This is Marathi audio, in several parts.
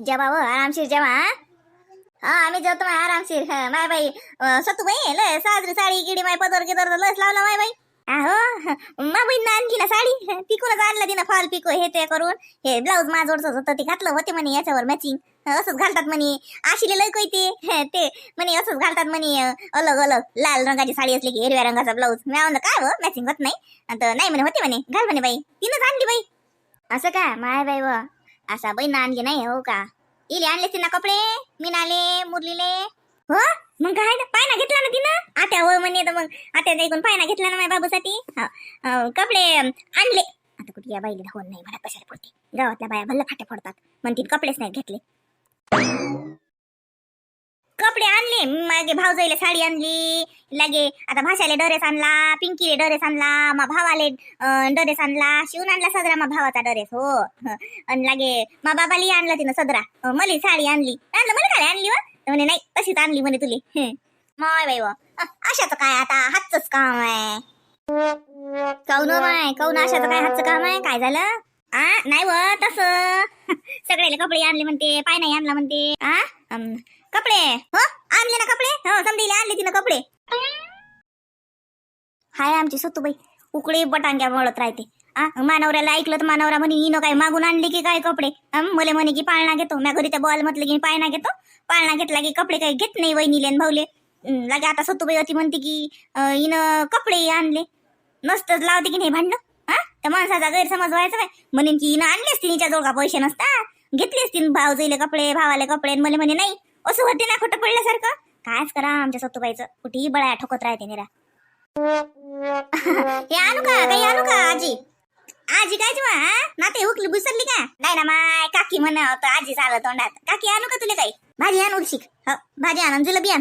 जेवा व हो, आरामशीर जेवा हा? आम्ही जेवतो माय आरामशीर हं, माय बाई अं, सतू बाई लय साजरी साडी गिडी माय पदर गिदर लस लावला माय बाई. अहो मा बहीण आणखी ना साडी? पिकूनच आणलं तिनं? फॉल पिको हे ते करून. हे ब्लाऊज माझोडचं होतं ते घातलं होते म्हणे याच्यावर मॅचिंग असंच घालतात म्हणे. आशिले लय कोयते ते म्हणे असंच घालतात म्हणे अं, अलग अलग. लाल रंगाची साडी असली की हिरव्या रंगाचा ब्लाऊज. मी म्हणलं काय हो? मॅचिंग होत नाही? आता नाही म्हणे होते म्हणे. घाल म्हणे बाई. तिनंच आणली बाई. असं का? माय बाई व. असा बहीण आणली नाही हो का? इले आणले ना कपडे मीनाले मुरलीले. हो? मग काय ना पायना घेतला ना तिनं? आत्या हो म्हणे तर मग. आत्या ऐकून पायना घेतला ना माझ्या बाबूसाठी. हो. हा, कपडे आणले. आता कुठे या बाईला होऊन नाही मला कशाला पडते. गावातल्या बाया भल्ला फाटे फोडतात. म्हणतील कपडेच नाही घेतले. कपडे आणले मागे भाऊजाईला साडी आणली लागे आता भाषाले डरेस आणला पिंकीले डरेस आणला मा भावाले डरेस आणला शिवून आणला सदरा मा भावाचा डरेस हो. आणि लागे मा बाबाली आणला तिनं सदरा. अं, मली साडी आणली. आणलं मला काय आणली वा? म्हणे नाही तशीच आणली म्हणे तुली. माय बाई अशाच अशाचं काय आता? हातच काम आहे. कौन माय? कौन अशाचं काय हातचं काम आहे? काय झालं? आ नाही व तस. सगळ्याला कपडे आणले म्हणते पाय नाही आणला म्हणते. आ? कपडे. हो? आणले ना कपडे? हो समजेले आणले तिनं कपडे. हाय आमची सतूबाई उकडे बटांग्या वळत राहते. आ मानवऱ्याला ऐकलं तर मानवरा म्हणे हिनं काय मागून आणले की काय कपडे? मला मले म्हणे की पाळणा घेतो. म्या घरी त्या बॉल म्हटलं की पाळणा घेतो. पाळणा घेतला की कपडे काही घेत नाही वहिनीले भाऊले. लागे आता सतूबाई होती म्हणते की इन हिनं कपडे आणले. नसतंच लावते की नाही भांडणं? हा त्या माणसाचा गैरसमज व्हायचा काय? म्हणेन की हिनं आणलेच तिच्या जोगा पैसे नसता घेतले असतील भाऊ जाईले कपडे भावाले कपडे. आणि मला म्हणे नाही असं होते ना खोटं पडल्यासारखं? कायच करा आमच्या सतूबाईचं कुठेही बळ्या ठोकत राहते निरा. हे आणू का? काही आणू का आजी? आजी काय जेव्हा नाते हुकली बुसरली का? नाही ना माय काकी म्हणा होतं आजी झालं तोंडात. काकी आणू का तुला काही? भाजी आण उलशिक. हो भाजी आण आणि जिलेबी आण.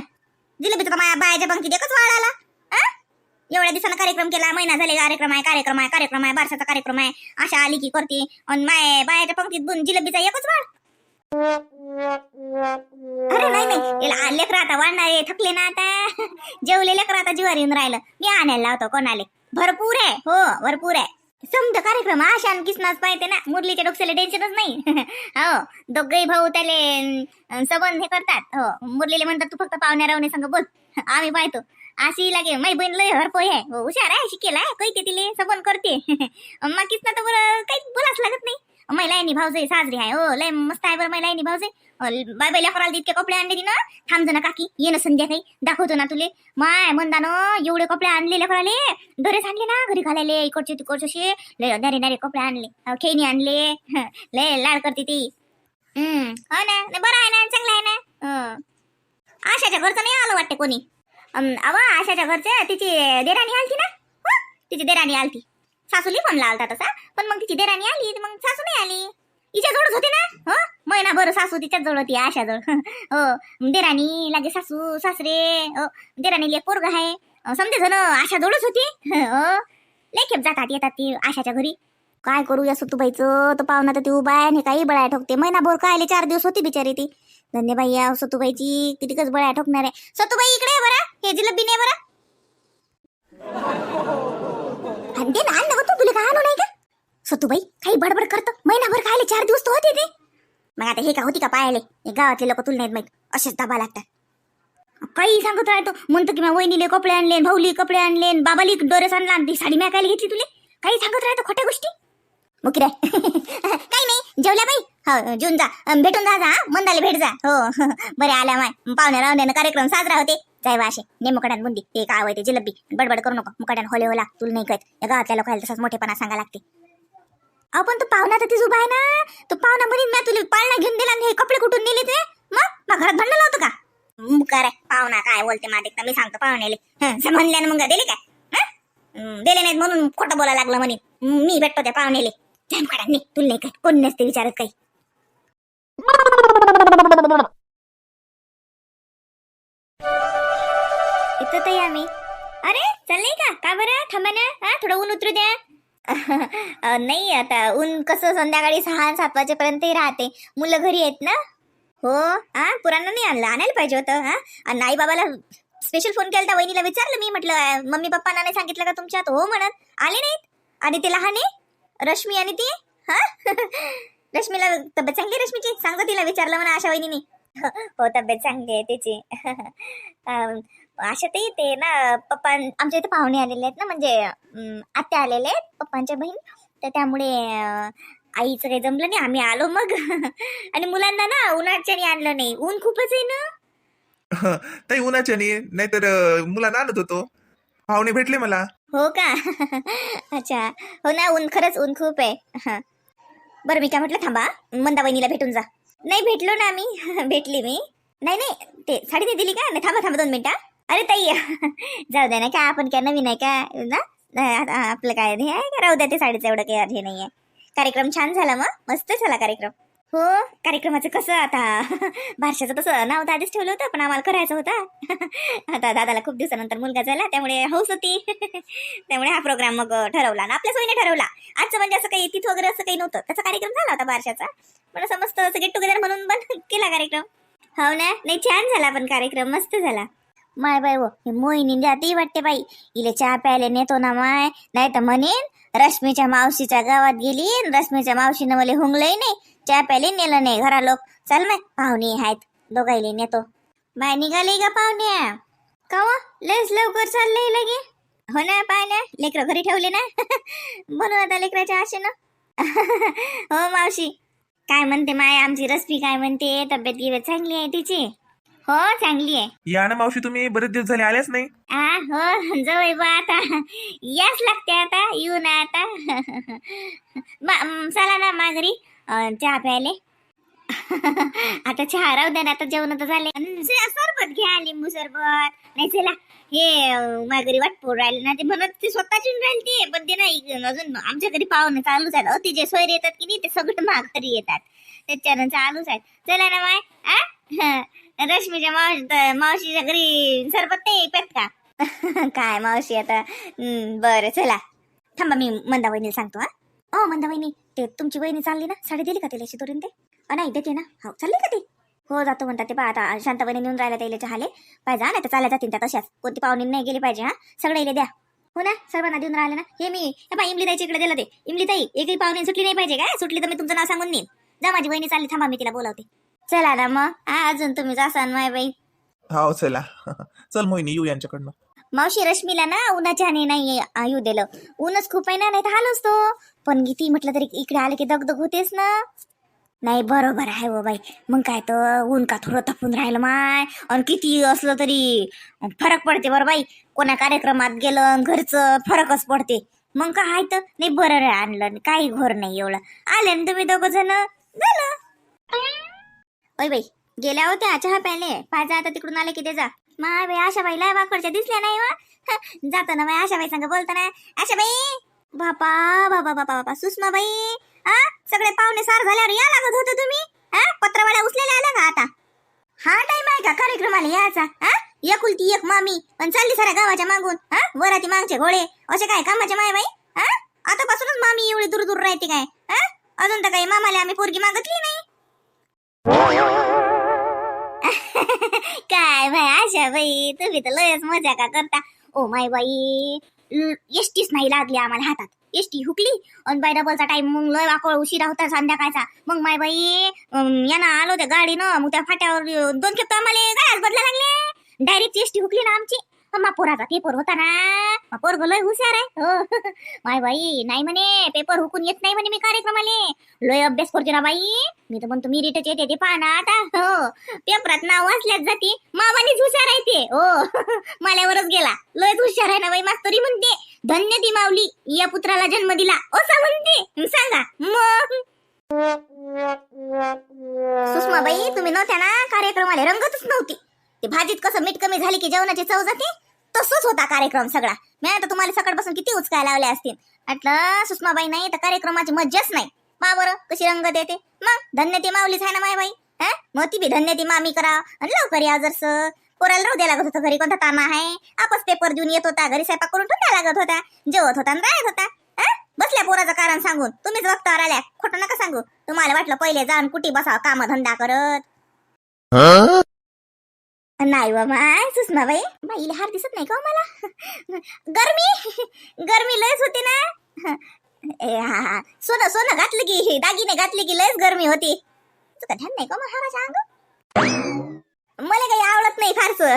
जिलबी तुका माया बायाच्या पंक्तीत एकच वाढ आला. एवढ्या दिवसानं कार्यक्रम केला महिना झाले कार्यक्रम आहे कार्यक्रम आहे कार्यक्रम आहे बारसाचा कार्यक्रम आहे. आशा आली की करते. आणि माय बायाच्या पंक्तीत बुन जिलेबीचा एकच वाढ अरे नाही नाही. याला लेकरं आता वाढणारे थकले ना आता. जेवले लेकरं आता जीवार येऊन राहिलं. मी आणायला लावतो कोणाले. भरपूर आहे. हो भरपूर आहे. समजा कार्यक्रम आशा किसनाच पाहिजे ना. मुरलीच्या डोक्याला टेन्शनच नाही. हो दोघही भाऊ त्याले अं, सबंध हे करतात. हो मुरलीले म्हणतात तू फक्त पाहुण्या रावणे संग बोल. आम्ही पाहतो. अशी लागे माई बहीण लय हरपो आहे. हो, हुशार आहे शिकेला आहे. कैते तिले सबन करते. मग किसना तर बरं काही बोलाच लागत नाही. महिलांनी भाऊजे साजरी आहे. हो लय मस्त आहे बरं महिलांनी भाऊजे बाय बाय लेकराला इतके कपडे आणले तिनं थांबतो ना काकी ये ना संध्याकाळी दाखवतो ना तुले. माय म्हणतानं एवढे कपडे आणले लेकराले ड्रेस आणले ना घरी घालायले इकडचे तिकडचे. असे लय नारे नारे कपडे आणले. खेळणी आणले. लय लाड करते ती. हम्म हो ना. बरं आहे ना चांगलं आहे ना. आशाच्या घरचं नाही आलं वाटते कोणी? अवा आशाच्या घरच्या तिची देराणी आलती ना? तिची देराणी आलती. सासूली फोन लावता तसा. पण मग तिची देराणी आली तर मग सासू नाही आली. तिच्या जवळच होते ना? हो? महिनाभर सासू तिच्याच जवळ होती आशा जवळ. हो. देराणी लागे सासू सासरे हो. देराणी पोरग आहे. समजे जण आशा जवळच होती. हो. जातात येतात ती आशाच्या घरी. काय करू या सतूबाईचं? तर पाहुणा तर ती उभा आहे आणि काही बळ्या ठोकते. महिनाभर काय चार दिवस होती बिचारी ती. धन्यबाई या सतूबाईची कितीकच बळ्या ठोकणार आहे. सतूबाई इकडे ये बरं. हे जिलबी नाही बरं आणि दे ना आण ना गं तू तुला काय आणू नाही का सतूबाई काही बडबड करतो? महिनाभर खायला चार दिवस तर होते ते. मग आता हे का होती का पायाले? हे गावातले लोक तुला नाहीत माहीत. असेच दाबा लागतात. काही सांगत राहतो. म्हणतो की मी वहिनीले कपडे आणले भाऊली कपडे आणले बाबाली डोरेस आणला आणि ती साडी मॅकायला घेतली तुले? काही सांगत राहतो खोट्या गोष्टी? मुकी रे काही नाही. जेवल्या बाई? हो जेवून जा. भेटून जा जा मंदाले भेट जा. हो. बरे आल्या माय. पाहुण्या रावण्यानं कार्यक्रम साजरा होते. जाय वाशे नेमकड्यान बुंदी. ते काय होय ते जिलबी. बडबड करू नको. मुकड्यान होले होला तुला नाही कळत. या गावातल्या लोकांना तसंच मोठेपणा सांगा लागते. आपण तो पाहुणा तर उभा आहे ना. तो पाहुणा म्हणून मी तुला पाळणा घेऊन दिला आणि हे कपडे कुठून नेले ते? मग? मग घरात भांडण होतं का? मुकार पाहुणा काय बोलते माझे मी सांगतो पाहुण्याले. म्हणले म्हणल्यानं मग दिले काय? दिले नाहीत म्हणून खोटं बोलायला लागलं म्हणे मी भेटतो त्या पाहुण्याले. जाम नाही तुला नाही काय. कोण नसते विचारत काही. इथं तर आम्ही अरे चाललंय का? का बरं? थांबा ना. हा थोडं ऊन उतरू द्या. नाही आता ऊन कसं संध्याकाळी सहा सात वाजेपर्यंतही राहते. मुलं घरी आहेत ना? हो हा पुराणा नाही आणलं? आणायला पाहिजे होतं हा आणि आई बाबाला स्पेशल फोन केला वहिनीला विचारलं मी म्हटलं मम्मी पप्पांना नाही सांगितलं का तुमच्यात हो म्हणत आले नाहीत. आणि ते लहान आहे? रश्मी आणि ती? हा? रश्मीला तब्येत चांगली रश्मीची? सांगतो तिला विचारलं म्हणा आशा वहिनी हो तब्येत चांगली आहे त्याची अशा आशा ते ना पप्पा आमच्या इथे पाहुणे आलेले आहेत ना म्हणजे आत्या आलेले आहेत पप्पांच्या बहीण. तर त्यामुळे आईचं काही जमलं नाही आम्ही आलो मग. आणि मुलांना ना उन्हाच्याने आणलं नाही. ऊन खूपच आहे ना? ताई उन्हाच्या नाही नाहीतर मुलांना आणत होतो. पाहुणे भेटले मला. हो का? अच्छा. हो ना ऊन खरंच ऊन खूप आहे. हा. बरं मी काय म्हटलं थांबा. मंदा वहिनीला भेटून जा. नाही भेटलो ना मी भेटली मी. नाही नाही ते साडी नाही दिली का? नाही थांबा थांबा दोन मिनिटं अरे ताई जाऊ द्या ना काय आपण काय नवीन आहे का? ना? नाही, आपलं काय हे आहे का? राहू द्या ते साडीचं एवढं काही हे नाही आहे कार्यक्रम छान झाला मग. मस्त झाला कार्यक्रम. हो कार्यक्रमाचं कसं आता? बारशाचं तसं नाव तर आधीच ठेवलं होतं पण आम्हाला करायचं होता. आता दादाला खूप दिवसानंतर मुलगा झाला त्यामुळे हौस होती. त्यामुळे हा प्रोग्राम मग ठरवला आणि आपल्या सोयीने ठरवला. आजचं म्हणजे असं काही तिथं वगैरे असं काही नव्हतं. त्याचा कार्यक्रम झाला होता बारशाचा. पण असं मस्त असं गेट टुगेदर म्हणून पण केला कार्यक्रम. हो ना? नाही छान झाला पण कार्यक्रम. मस्त झाला. माय बाय वो हो, ही मोहिनी जाती वाटते बाई. इले चहा प्यायला नेतो ना माय. नाही तर म्हणेन रश्मीच्या मावशीच्या गावात गेली रश्मीच्या मावशीनं मला हुंगलंही नाही. चहा प्यायला नेलं नाही घरा लोक. चल माय पाहुणे आहेत. दोघायले नेतो. बाय निघाले का पाहुण्या? का हो? लयच लवकर चाललंय लगे. हो ना पाय ना. लेकरं घरी ठेवले ना? म्हणून आता लेकराच्या आशेनं. हो मावशी. काय म्हणते माय? आमची रश्मी काय म्हणते? तब्येत गिबेत चांगली आहे तिची? हो चांगली आहे. या ना मावशी तुम्ही बरेच दिवस झाले आलेच नाही. आ हो जवळ बा आता. याच लागते आता येऊ ना आता. मा- म, चला ना माघारी अं, चहा प्यायले. आता चहा राहू द्या ना आता जेवण तर झाले. अन स- सरबत घ्या लिंबू सरबत. नाही चला हे अं, माघारी वाट पोर राहिले ना ते म्हणत ते स्वतःची राहिली ते पण ते नाही अजून आमच्या घरी पाहुणे चालूच आहेत. अति जे सोयरे येतात की नाही ते सगळं माघारी येतात. त्याच्यानं चालूच आहेत. चला ना माय आ? हं. रश्मीच्या मावशी मावशीच्या घरी सरबत नाही पेत का काय मावशी आता? बरं चला. थांबा मी मंदा वहिनी सांगतो हा. ओ मंदा वहिनी ते तुमची वहिनी चालली ना? साडी दिली का तिला शिदोरीन ते? अ, नाही देते ना. हो चालली का ती? हो जातो म्हणतात ते पहा आता शांत वहिनी नेऊन राहिला त्याला चहाले पाहिजे हा नाही तर चालल्या जातील त्या तशाच. कोणती पाहुणी नाही गेली पाहिजे हा. सगळं इले द्या. हो ना सर्वांना देऊन राहिले ना? हे मी हे पहा इमली ताईच्या इकडे दिलं ते. इमली ताई एकही पाहुणी सुटली नाही पाहिजे काय? सुटली तर मी तुमचं नाव सांगून देईन जा माझी वहिनी चालली थांबा मी तिला बोलावते. चला ना मग. हा अजून तुम्ही जासान माय बाई हो चला. चल मोहिनी येऊ यांच्याकडनं. मावशी रश्मीला ना उन्हाच्याने नाही आ- येऊ दिलं. ऊनच खूप आहे ना नाही तर हालच तो पण किती म्हटलं तरी इकडे आले की दगदग होतेच ना. नाही बरोबर आहे हो बाई. मग काय तर ऊन का थोडं तपून राहिलं माय. आणि किती असलं तरी फरक पडते बरं बाई. कोणा कार्यक्रमात गेलं घरचं फरकच पडते. मग काय तर? नाही बरं रे आणलं. काही घोर नाही एवढं. आले ना तुम्ही दोघं जण? झालं. ओय बाई गेल्या होत्या चहा प्याले पाहिजे आता तिकडून आले की ते जा. मा बाई आशा बाई लय वाकडच्या दिसल्या नाही वा. जातो ना बाई आशा बाई संग बोलताना. आशा बाई बापा बाबा बापा बापा सुषमा बाई. हा सगळे पाहुणे सार झाल्यावर या लागत होते तुम्ही? हा पत्रवाड्या उचलेल्या आल्या का आता? हा टाइम आहे का कार्यक्रमाला यायचा? हा एकुलती एक मामी. पण चालली साऱ्या गावाच्या मागून. हा वराती मागचे घोडे. असे काय कामाचे माय बाई? हा आतापासूनच मामी एवढी दूर दूर राहते काय? हा अजून तर काही मामाला आम्ही पोरगी मागतली नाही. काय भाई आशा बाई तुम्ही तर लयच मजा का करता. ओ माय बाई एसटीच नाही लागली आम्हाला हातात. एसटी हुकली आणि बाय डबलचा टाइम मग लय वाकळ उशिरा होता संध्याकाळचा. मग माय बाई यांना आलो त्या गाडीनं मग त्या फाट्यावर दोन खेप आम्हाला गाड्याच बदला लागले. डायरेक्ट एसटी हुकली ना आमची. मा पोराचा? पेपर होता ना? मा पोरग लय हुशार आहे. हो. माय बाई नाही म्हणे. पेपर हुकून येत नाही म्हणे मी कार्यक्रमाले. लय अभ्यास करते ना बाई. मी तर म्हणतो मी रिटच येते ते पहा ना आता. हो. पेपरात नाव वाचल्याच जाते. मावानीच हुशार आहे ते. हो. माल्यावरच गेला. लयच हुशार आहे ना बाई. मास्तरी म्हणते धन्य ती माऊली. या पुत्राला जन्म दिला. असं म्हणते. सांगा. मग? सुषमा बाई तुम्ही नव्हत्या ना? कार्यक्रमाला रंगतच नव्हती. ते भाजीत कसं मीठ कमी झाली की जेवणाची चव जाते? तसंच होता कार्यक्रम सगळा. मी आता तुम्हाला सकाळपासून किती उचकाय लावले असतील. म्हटलं सुषमाबाई नाही तर कार्यक्रमाची मज्जाच नाही. मा बरं कशी रंग देते मग धन्य ती माऊलीच आहे ना माय बाई हा? मग ती बी धन्य ती मामी करा. आणि लवकर या जरस. पोराला राहू द्या लागत होतं घरी कोणता तामा आहे. आपच पेपर देऊन येत होता घरी स्वयंपाक करून ठेवण्या लागत होता. जेवत होता आणि राहत होता. हा? बसल्या पोराचं कारण सांगून. तुम्हीच वक्तावर आल्या. खोटं नका सांगू. तुम्हाला वाटलं पहिले जाऊन कुठे बसावं काम धंदा करत नाही व माय सुषमा बाई. बाईला हार दिसत नाही का हो मला? गरमी गरमी लयच होती ना. ए, हा, हा. सोनं सोनं घातलं की दागिने घातले की लयच गरमी होती. तुका ध्यान नाही का हो महाराज अंग? मला काही आवडत नाही फारसं.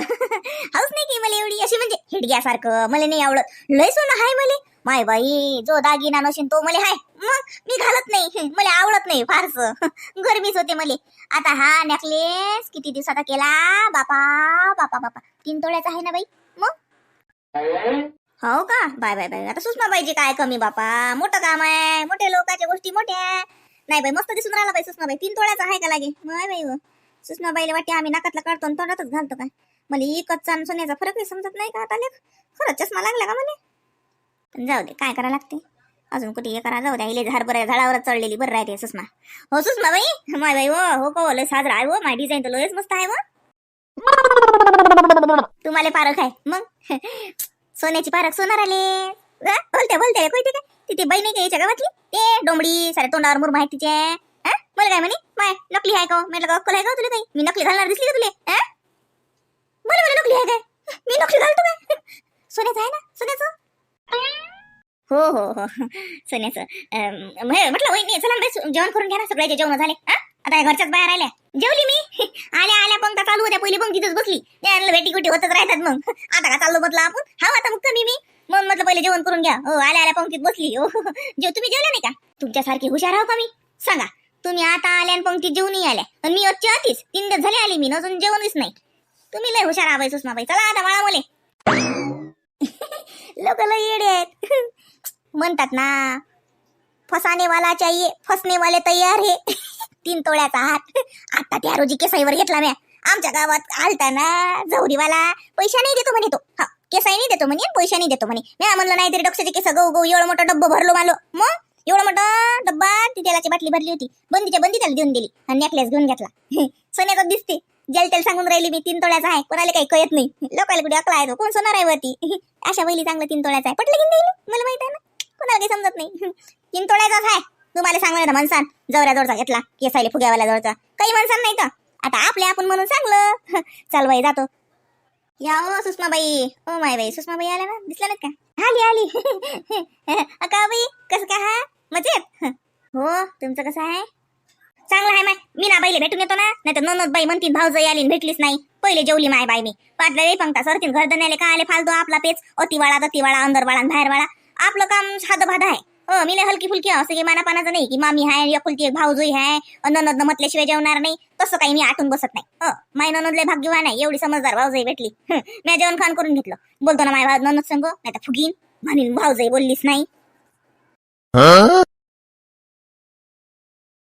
हौस नाही की मला एवढी अशी म्हणजे हिडग्यासारखं. मला नाही आवडत. लय सोनं हाय मले. माय बाई जो दागिना नसेन तो मले हाय. मग मी घालत नाही. मला आवडत नाही फारसं. गरमीच होते मले. आता हा नेकलेस किती दिवसाचा केला? बापा बापा बापा. तीन तोळ्याचा आहे ना बाई? मग? हो का? Bye bye bye. आता सुषमा बाईची काय कमी बापा? मोठं काम आहे. मोठे लोकांच्या गोष्टी मोठ्या नाही बाई मस्त दिसून राहिला बाई सुषमा बाई. तीन तोळ्याचा आहे का लागे? माय बाई हो. सुषमा बाईला वाटते आम्ही नाकातला काढतो आणि तोंडातच घालतो काय? मला इकतचा आणि सोन्याचा नाही समजत नाही का आता लेख? खरंच चष्मा लागला का मला? जाऊ दे काय करा लागते अजून कुठे हे करा जाऊ द्या इले झाड बरं झाडावरच चढलेली बरं राहते सुषमा. हो सुषमा बाई माय बाई हो हो को लय साजरा आहे हो माय डिझाईन तर लयच मस्त आहे हो. व तुम्हाला पारख आहे मग? सोन्याची पारख सोनार आले बोलते बोलते कोणते काय तिथे बाई नाही का याच्या गावातली ते डोंबडी सारे तोंडावर मुर माहिती तिचे. हा? मला काय म्हणे? माय नकली आहे का मी म्हटलं अक्कल आहे का तुला काही? मी नकली घालणार दिसली का तुले? हा? बोल मला नकली आहे काय? मी नकली घालतो काय? सोन्याचं आहे ना? सोन्याचं? हो हो हो. सोन्याचं. म्हटलं वहिनी चला ना बाई, जेवण करून घ्या ना सगळ्याचे जेवण झाले. हा? आता या घरच्याच बाहेर आल्या जेवली मी. आल्या आल्या पंक्ता चालू होत्या. पहिली पंक्तीतच बसली. भेटी कुठे होतच राहतात मग. आता का चाललो म्हटलं आपण? हा आता मुक्त मी मी. मग म्हटलं पहिले जेवण करून घ्या. हो आल्या आल्या पंक्तीत बसली. हो, हो, हो जेव तुम्ही जेवल्या नाही का? तुमच्यासारखी हुशार आहो का मी? सांगा. तुम्ही आता आल्या आणि पंक्तीत जेवूनही आल्या. पण मी आजची आतीच तीन दिवस झाले आली मी अजून जेवणच नाही. तुम्ही लय हुशार आहात सुषमाबाई चला आता वाळा मुले. लोक लय येडे आहेत. म्हणतात ना फसाने वाला चाहिए फसने वाले तयार हे. तीन तोळ्याचा हात. आता त्या रोजी केसाईवर घेतला म्या. आमच्या गावात आलता ना जवरीवाला पैसा नाही देतो म्हणे तो. हा केसाई नाही देतो म्हणे पैसा नाही देतो म्हणे. म्या म्हणलं नाही तरी डोक्याचे केस गहू गहू एवढं मोठं डब्बा भरलो मालो. मग एवढं मोठा डब्बा ती तेलाची बाटली भरली होती. बंदीच्या बंदी त्याला देऊन दिली आणि नेकलेस घेऊन घेतला. सोन्याचा दिसते. जेल तेल सांगून राहिली मी तीन तोळ्याचा आहे कोणाला काही कळत नाही. लोकांना कुठे अकला आहे तो कोण सोनार आहे वरती? अशा वहिली चांगलं तीन तोळ्याचा आहे. पटलं की नाही मला माहीत आहे ना. कोणाला काही समजत नाही. तीन तोळ्याचाच आहे. तुम्हाला सांगलं ना मनसान जवऱ्या जवळचा घेतला. केसायले फुग्यावाल्या जवळचा काही मनसान नाही का आता आपले आपण म्हणून सांगलं. चल बाई जातो. या ओ सुषमाबाई. ओ माय बाई सुषमाबाई आल्या ना? दिसल्या ना का? आली आली. अका बाई कसं काय हा? मजेत? हो तुमचं कसं आहे? चांगलं आहे माय मी ना बाईले भेटून येतो ना. नाही तर ननद बाई म्हणतील भाऊ जाई आली भेटलीच नाही. पहिले जेवली माय बाई मी. पाटला रे पंक्ता सरतील घर दण्याले का आले फालतो आपला पेच. अतिवाळा दतिवाळा अंदरवाळा बाहेरवाळा आपलं काम साधं भाधा आहे. हो मी हलकी फुलकी असं की मानापानाचं नाही की मामी हाय आणि एकुलती एक भाऊजोई हाय. अन ननद म्हटल्याशिवाय जेवणार नाही. तसं काही मी आठून बसत नाही. हो माय ननदले भाग्यवान आहे. एवढी समजदार भाऊजई भेटली. मी जेवण खान करून घेतलं. बोलतो ना माय भाऊ ननद संग. नाही तर फुगीन. म्हणून भाऊजई बोललीच नाही.